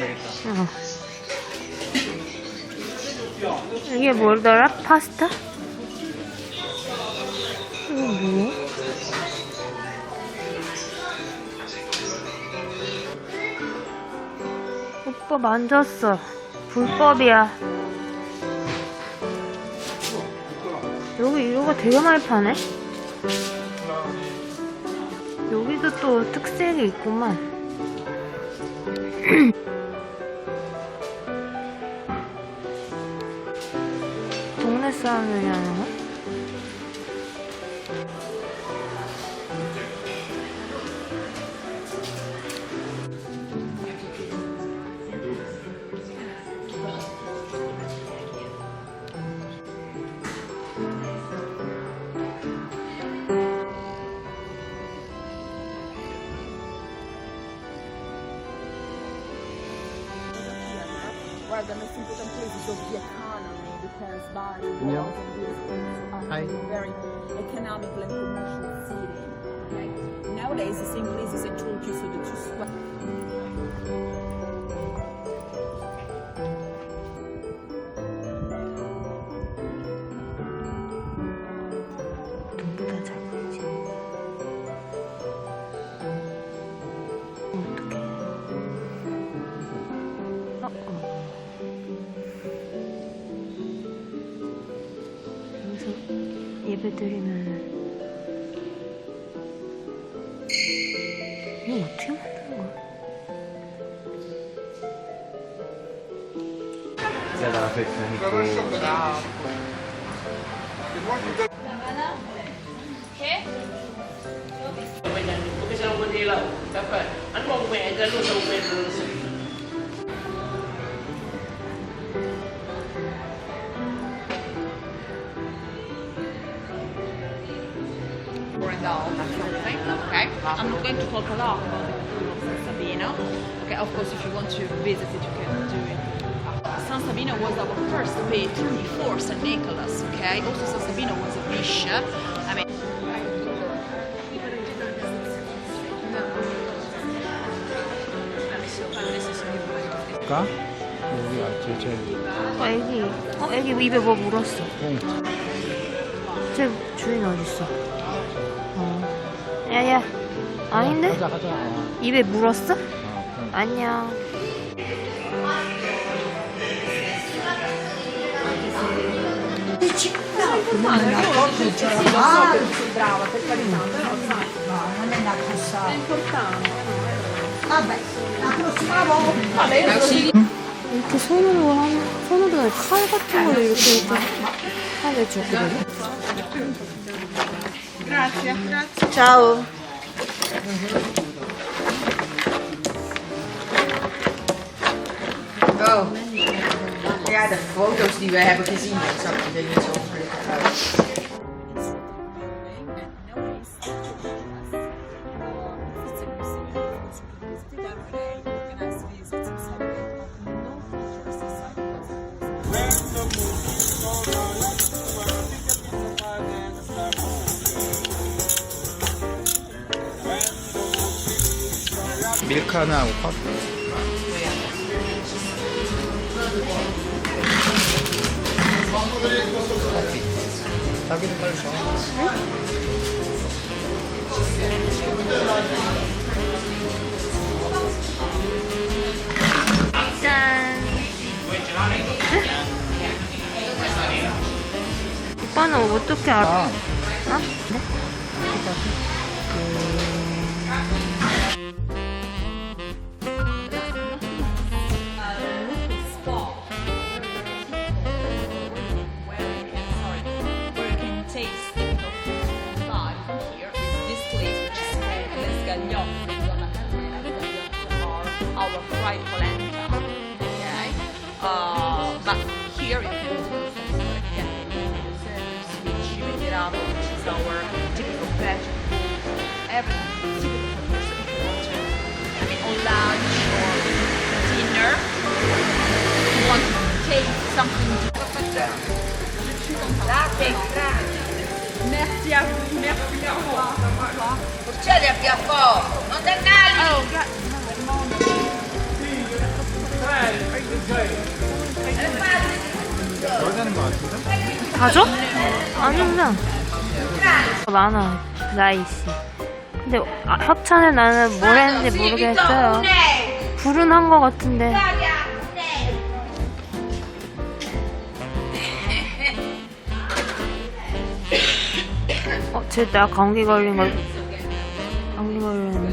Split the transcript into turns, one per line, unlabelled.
어. 이게 뭐더라? 파스타? 이거 뭐야? 오빠 만졌어. 불법이야. 여기 이거가 되게 많이 파네? 여기도 또 특색이 있구만. 동네 사람들이 하는 거?
Well, the most important place is of the economy because Bali
Yeah.
was and is a
Hi.
very economical and commercial city. Like nowadays, the same place as I told you, so the two square.
눈보다 잘 보이지? 어떡해. 어, 어. 예배 드리면은 이거 어떻게 만드는 거야?
não botei lá, tá pá. Ano mau main,
the something. Okay, I'm not going to talk a lot about the Cathedral of San Sabino. Okay, of course, if you want to visit it, you can do it. San Sabino was our first patron before San Nicholas. Okay, also San Sabino was a bishop. I mean.
가 여기 아저 저
어, 애기. 어, 애기 입에 뭐 물었어.
뽕.
제 주인 어딨어? 어. 야야. 아닌데?
가자 가자 어,
입에 물었어?
어, 뽕.
안녕.
non è una cosa importante. Vabbè, la prossima volta.
이렇게 손으로 하는, 손으로 칼 같은 걸로 이렇게 이렇게 하게 주거든.
Ciao.
Oh. Ja, de foto's die we hebben gezien, dat zag er niet zo uit.
밀카나하고 커피 커피 자기도 빨리 줘
짠. 오빠는 어떻게 알아?
아,
어?
Polenta. Okay? Uh, but here you can do some again, the service which you which is our typical Belgian food. Everything is typical for person if you want to, I mean, on lunch or dinner. You want to taste something Merci à vous, merci à vous.
Succede a Piaffò, non dannali!
Oh,
여자는 가죠? 아니면 많아 나이씨 근데 아, 협찬을 나는 뭘 했는지 모르겠어요 불은 한 거 같은데 어? 쟤 나 감기 걸린 걸 감기 걸렸네